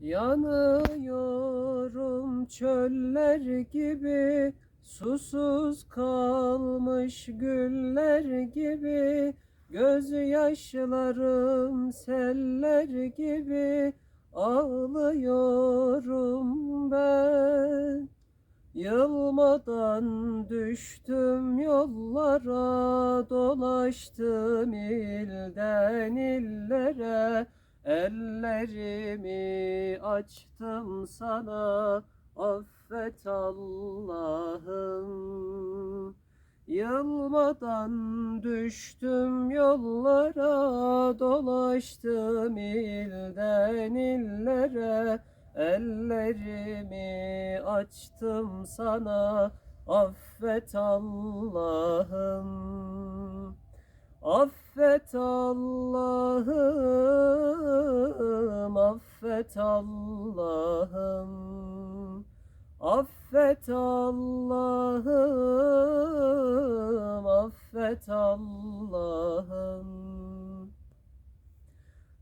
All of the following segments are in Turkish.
Yanıyorum çöller gibi Susuz kalmış güller gibi Gözyaşlarım seller gibi Ağlıyorum ben. Yılmadan düştüm yollara Dolaştım ilden illere Ellerimi açtım sana Affet Allah'ım. Yılmadan düştüm yollara Dolaştım ilden illere. Ellerimi açtım sana Affet Allah'ım. Affet Allah'ım Affet Allah'ım Affet Allah'ım Affet Allah'ım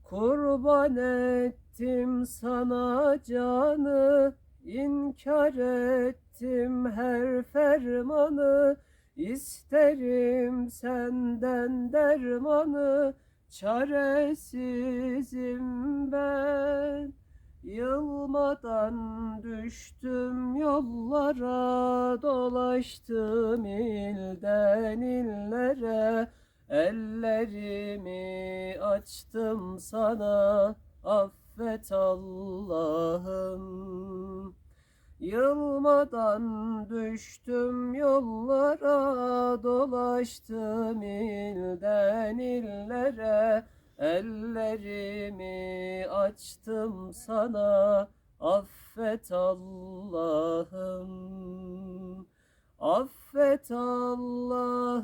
Kurban ettim sana canı, inkar ettim her fermanı, isterim senden dermanı, çaresizim ben. Yılmadan düştüm yollara, dolaştım ilden illere, Ellerimi açtım sana affet Allah'ım. Yılmadan düştüm yollara dolaştım ilden illere. Ellerimi açtım sana affet Allah'ım Affet Allah'ım,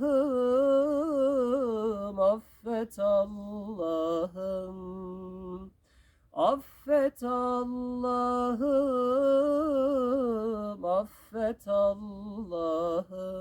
affet Allah'ım. Affet Allah'ım, affet Allah'ım.